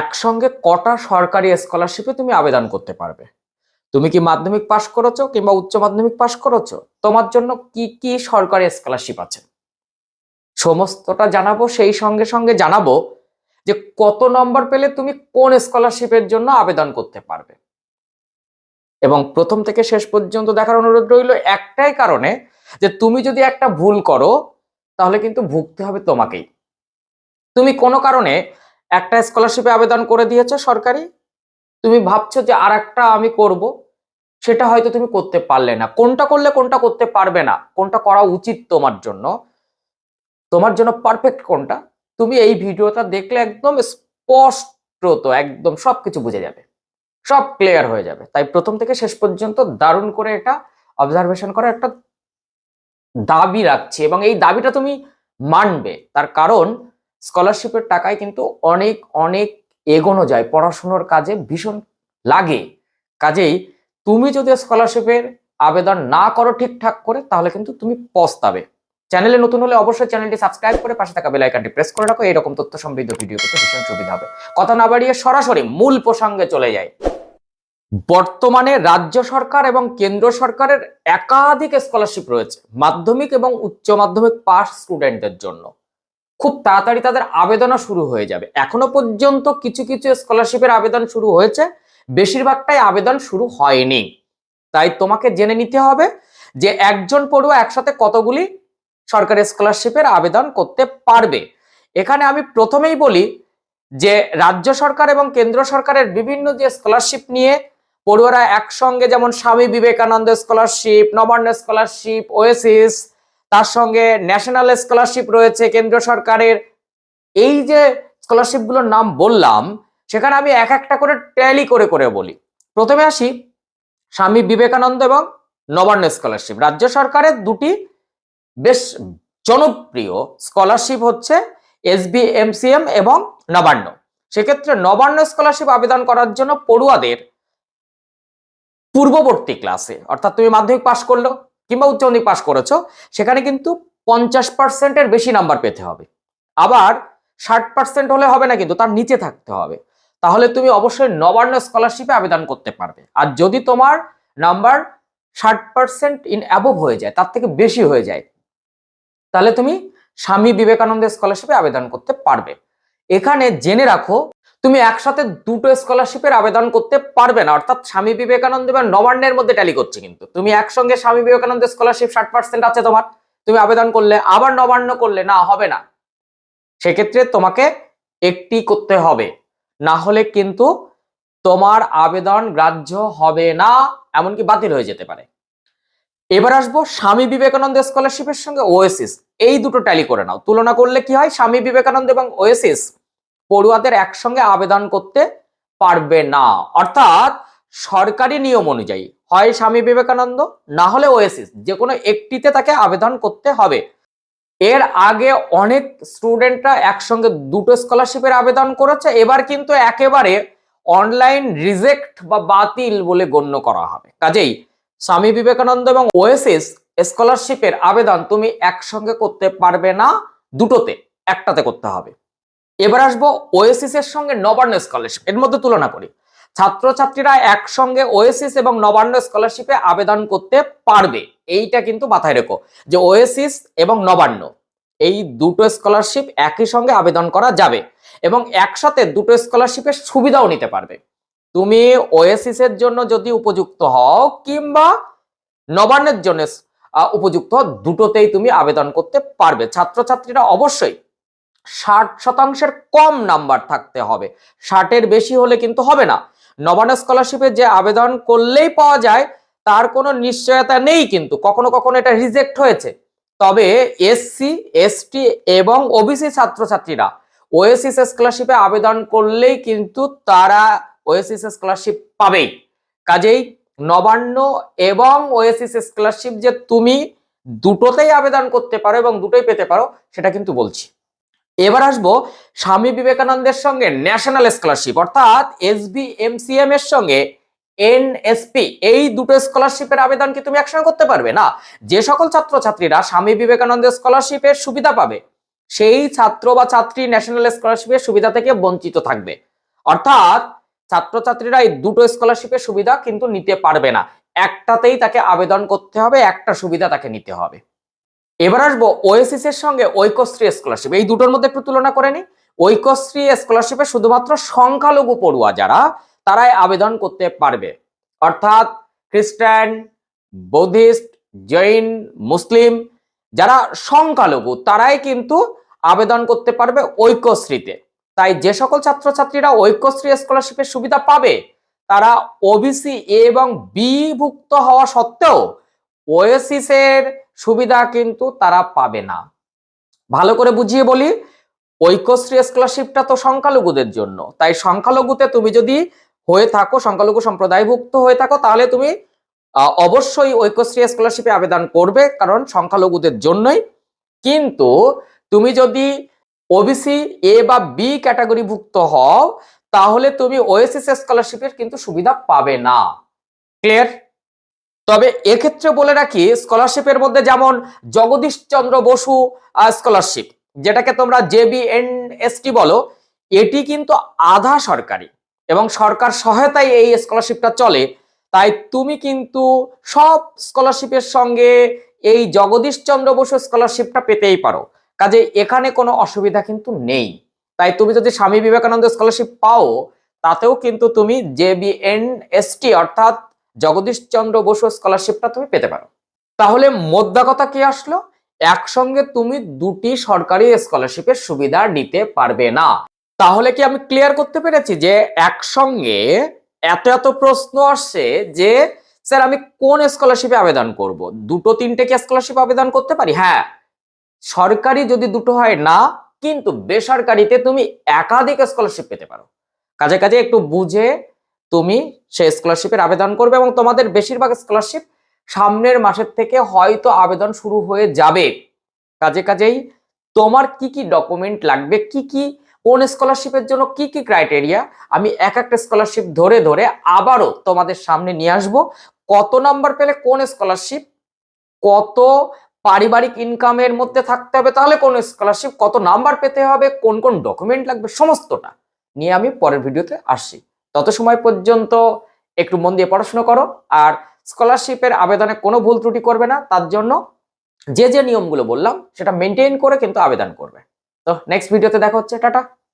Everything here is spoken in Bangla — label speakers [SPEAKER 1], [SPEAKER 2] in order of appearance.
[SPEAKER 1] একসঙ্গে কটা সরকারি স্কলারশিপে তুমি আবেদন করতে পারবে? তুমি কি মাধ্যমিক পাশ করেছ কিংবা উচ্চ মাধ্যমিক পাশ করেছ? তোমার জন্য কি কি সরকারি স্কলারশিপ আছে? সমস্তটা জানাব, সেই সঙ্গে সঙ্গে জানাব যে কত নম্বর পেলে তুমি কোন স্কলারশিপের জন্য আবেদন করতে পারবে। এবং প্রথম থেকে শেষ পর্যন্ত দেখার অনুরোধ রইল একটাই কারণে যে তুমি যদি একটা ভুল করো, তাহলে কিন্তু ভুগতে হবে তোমাকেই। তুমি কোনো কারণে একটা স্কলারশিপে আবেদন করে দিয়েছ সরকারি। তুমি ভাবছ যে আর একটা আমি করব, সেটা হয়তো তুমি করতে পারলে না। কোনটা করলে কোনটা করতে পারবে না, কোনটা করা উচিত তোমার জন্য তোমার জন্য পারফেক্ট কোনটা, তুমি এই ভিডিওটা দেখলে একদম স্পষ্ট একদম সব কিছু বুঝে যাবে, সব ক্লিয়ার হয়ে যাবে। তাই প্রথম থেকে শেষ পর্যন্ত দারুণ করে এটা অবজারভেশন করা একটা দাবি রাখছি এবং এই দাবিটা তুমি মানবে। তার কারণ স্কলারশিপের টাকায় কিন্তু অনেক অনেক এগোনো যায়। পড়াশুনোর কাজে ভীষণ লাগে। কাজেই তুমি যদি স্কলারশিপের আবেদন না করো ঠিকঠাক করে, তাহলে কিন্তু তুমি পস্তাবে। চ্যানেলে নতুন হলে অবশ্যই চ্যানেলটি সাবস্ক্রাইব করে পাশে থাকা বেল আইকনটি প্রেস করে রাখো। এরকম তথ্য সমৃদ্ধ ভিডিও পেতে ভীষণ সুবিধা হবে। কথা না বাড়িয়ে সরাসরি মূল প্রসঙ্গে চলে যায় বর্তমানে রাজ্য সরকার এবং কেন্দ্র সরকারের একাধিক স্কলারশিপ রয়েছে, মাধ্যমিক এবং উচ্চ মাধ্যমিক পাস স্টুডেন্টদের জন্য। খুব তাড়াতাড়ি তাদের আবেদনও শুরু হয়ে যাবে। এখনও পর্যন্ত কিছু কিছু স্কলারশিপের আবেদন শুরু হয়েছে। বেশিরভাগটাই আবেদন শুরু হয়নি। তাই তোমাকে জেনে নিতে হবে যে একজন পড়ুয়া একসাথে কতগুলি সরকারি স্কলারশিপের আবেদন করতে পারবে। এখানে আমি প্রথমেই বলি যে রাজ্য সরকার এবং কেন্দ্র সরকারের বিভিন্ন যে স্কলারশিপ নিয়ে পড়ুয়ারা একসঙ্গে যেমন Swami Vivekananda scholarship Nabanna scholarship Oasis তার সঙ্গে ন্যাশনাল স্কলারশিপ রয়েছে কেন্দ্র সরকারের। এই যে স্কলারশিপগুলোর নাম বললাম, সেখানে আমি এক একটা করে ট্যালি করে করে বলি। প্রথমে আসি স্বামী বিবেকানন্দ এবং নবান্ন স্কলারশিপ রাজ্য সরকারের দুটি বেশ জনপ্রিয় স্কলারশিপ হচ্ছে এসবি এমসিএম এবং নবান্ন। সেক্ষেত্রে নবান্ন স্কলারশিপ আবেদন করার জন্য পড়ুয়াদের পূর্ববর্তী ক্লাসে অর্থাৎ তুমি মাধ্যমিক পাশ করল কিংবা উচ্চ মাধ্যমিক পাশ করেছ, সেখানে কিন্তু পঞ্চাশ পার্সেন্টের বেশি নাম্বার পেতে হবে। আবার ষাট পার্সেন্ট হলে হবে না কিন্তু তার নিচে থাকতে হবে। তাহলে তুমি অবশ্যই নবান্ন স্কলারশিপে আবেদন করতে পারবে। আর যদি তোমার নাম্বার ষাট পার্সেন্ট ইন অ্যাবভ হয়ে যায়, তার থেকে বেশি হয়ে যায়, তাহলে তুমি স্বামী বিবেকানন্দ স্কলারশিপে আবেদন করতে পারবে। এখানে জেনে রাখো তুমি একসাথে দুটো স্কলারশিপের আবেদন করতে পারবে না। অর্থাৎ স্বামী বিবেকানন্দ এবং নবান্নের মধ্যে ট্যালি করছে কিন্তু। তুমি একসঙ্গে স্বামী বিবেকানন্দ স্কলারশিপ ষাট পার্সেন্ট আছে তোমার। তুমি আবেদন করলে, আবার নবান্ন করলে, না, হবে না। সেক্ষেত্রে তোমাকে একটি করতে হবে। না হলে কিন্তু তোমার আবেদন গ্রাহ্য হবে না, এমনকি বাতিল হয়ে যেতে পারে। এবার আসব স্বামী বিবেকানন্দ স্কলারশিপের সঙ্গে ওএসিস এই দুটো ট্যালি করে নাও। তুলনা করলে কি হয়? স্বামী বিবেকানন্দ এবং ওএসিস পড়ুয়াদের একসঙ্গে আবেদন করতে পারবে না। অর্থাৎ সরকারি নিয়ম অনুযায়ী, হয় স্বামী বিবেকানন্দ, না হলে ওএসিস যে কোনো একটিতে তাকে আবেদন করতে হবে। এর আগে অনেক স্টুডেন্টরা একসঙ্গে দুটো স্কলারশিপের আবেদন করেছে, এবার কিন্তু একেবারে অনলাইন রিজেক্ট বা বাতিল বলে গণ্য করা হবে। কাজেই স্বামী বিবেকানন্দ এবং ওএসিস স্কলারশিপের আবেদন তুমি একসঙ্গে করতে পারবে না, দুটোতে, একটাতে করতে হবে। এবার আসব ওএসিস এর সঙ্গে নবান্ন স্কলারশিপ এর মধ্যে তুলনা করি। ছাত্রছাত্রীরা একসঙ্গে ওএসিস এবং নবান্ন স্কলারশিপে আবেদন করতে পারবে। এইটা কিন্তু মাথায় রেখো যে ওএসিস এবং নবান্ন, এই দুটো স্কলারশিপ একই সঙ্গে আবেদন করা যাবে এবং একসাথে দুটো স্কলারশিপের সুবিধাও নিতে পারবে। তুমি ওএসিস এর জন্য যদি উপযুক্ত হও কিংবা নবান্নের জন্য উপযুক্ত দুটোতেই তুমি আবেদন করতে পারবে। ছাত্রছাত্রীরা অবশ্যই ষাট শতাংশের কম নাম্বার থাকতে হবে। ষাটের বেশি হলে কিন্তু হবে না। নবান্ন স্কলারশিপে যে আবেদন করলেই পাওয়া যায়, তার কোনো নিশ্চয়তা নেই কিন্তু। কখনো কখনো এটা রিজেক্ট হয়েছে। তবে এসসি এসটি এবং ওবিসি ছাত্রছাত্রীরা ওএসিস স্কলারশিপে আবেদন করলেই কিন্তু তারা ওএসিস স্কলারশিপ পাবেই। কাজেই নবান্ন এবং ওএসিস স্কলারশিপ যে তুমি দুটোতেই আবেদন করতে পারো এবং দুটোই পেতে পারো, সেটা কিন্তু বলছি। এবার আসব স্বামী বিবেকানন্দের সঙ্গে ন্যাশনাল স্কলারশিপ, অর্থাৎ এসবি এমসিএম এর সঙ্গে এনএসপি এই দুটো স্কলারশিপের আবেদন কি তুমি একসঙ্গে করতে পারবে? না, যে সকল ছাত্রছাত্রীরা স্বামী বিবেকানন্দ স্কলারশিপের সুবিধা পাবে, সেই ছাত্র বা ছাত্রী ন্যাশনাল স্কলারশিপের সুবিধা থেকে বঞ্চিত থাকবে। অর্থাৎ ছাত্রছাত্রীরা এই দুটো স্কলারশিপের সুবিধা কিন্তু নিতে পারবে না। একটাতেই তাকে আবেদন করতে হবে, একটা সুবিধা তাকে নিতে হবে। এবার আসব ওএসিস এর সঙ্গে ঐকশ্রী স্কলারশিপ এই দুটোর মধ্যে একটু তুলনা করে নি। ঐকশ্রী স্কলারশিপে শুধুমাত্র সংখ্যালঘু পড়ুয়া যারা, তারাই আবেদন করতে পারবে। অর্থাৎ খ্রিস্টান, বৌদ্ধিস্ট, জৈন, মুসলিম যারা সংখ্যালঘু, তারাই কিন্তু আবেদন করতে পারবে ঐক্যশ্রীতে। তাই যে সকল ছাত্রছাত্রীরা ঐক্যশ্রী স্কলারশিপের সুবিধা পাবে, তারা ওবিসি এবং বিভুক্ত হওয়া সত্ত্বেও ওএসিস এর সুবিধা কিন্তু তারা পাবে না। ভালো করে বুঝিয়ে বলি, ঐক্যশ্রী স্কলারশিপটা তো সংখ্যালঘুদের জন্য। তাই সংখ্যালঘুতে তুমি যদি হয়ে থাকো, সংখ্যালঘু সম্প্রদায়ভুক্ত হয়ে থাকো, তাহলে তুমি অবশ্যই ঐক্যশ্রী স্কলারশিপে আবেদন করবে, কারণ সংখ্যালঘুদের জন্যই। কিন্তু তুমি যদি ওবিসি এ বা বি ক্যাটাগরি ভুক্ত হও, তাহলে তুমি ওএসএস স্কলারশিপের কিন্তু সুবিধা পাবে না। ক্লিয়ার তবে এক্ষেত্রে বলে রাখি স্কলারশিপের মধ্যে যেমন জগদীশ চন্দ্র বসু স্কলারশিপ যেটাকে তোমরা জেবিএনএসটি বলো, এটি কিন্তু আধা সরকারি এবং সরকার সহায়তায় এই স্কলারশিপটা চলে। তাই তুমি কিন্তু সব স্কলারশিপের সঙ্গে এই জগদীশ চন্দ্র বসু স্কলারশিপটা পেতেই পারো। কাজে এখানে কোনো অসুবিধা কিন্তু নেই। তাই তুমি যদি স্বামী বিবেকানন্দ স্কলারশিপ পাও, তাতেও কিন্তু তুমি জেবিএনএসটি অর্থাৎ জগদীশ চন্দ্র বসু স্কলারশিপটা তুমি পেতে পারো। তাহলে মোদ্দা কথা কি আসলো? একসঙ্গে তুমি দুটি সরকারি স্কলারশিপের সুবিধা নিতে পারবে না। তাহলে কি আমি ক্লিয়ার করতে পেরেছি যে একসঙ্গে এত এত প্রশ্ন আসছে যে, স্যার, আমি কোন স্কলারশিপে আবেদন করব? দুটো তিনটে কি স্কলারশিপ আবেদন করতে পারি? হ্যাঁ সরকারি যদি দুটো হয় না, কিন্তু বেসরকারিতে তুমি একাধিক স্কলারশিপ পেতে পারো। কাজে কাজে একটু বুঝে তুমি সেই স্কলারশিপের আবেদন করবে এবং তোমাদের বেশিরভাগ স্কলারশিপ সামনের মাসের থেকে হয়তো আবেদন শুরু হয়ে যাবে। কাজে কাজেই তোমার কি কি ডকুমেন্ট লাগবে? কি কি, কোন স্কলারশিপের জন্য কি কি ক্রাইটেরিয়া আমি এক একটা স্কলারশিপ ধরে ধরে আবারও তোমাদের সামনে নিয়ে আসব। কত নাম্বার পেলে কোন স্কলারশিপ কত পারিবারিক ইনকামের মধ্যে থাকতে হবে, তাহলে কোন স্কলারশিপ কত নাম্বার পেতে হবে, কোন কোন ডকুমেন্ট লাগবে, সমস্তটা নিয়ে আমি পরের ভিডিওতে আসছি। তত সময় পর্যন্ত একটু মন দিয়ে পড়াশোনা করো আর স্কলারশিপের আবেদনে কোনো ভুল ত্রুটি করবে না। তার জন্য যে যে নিয়মগুলো বললাম, সেটা মেনটেন করে কিন্তু আবেদন করবে। তো নেক্সট ভিডিওতে দেখা হচ্ছে। টাটা।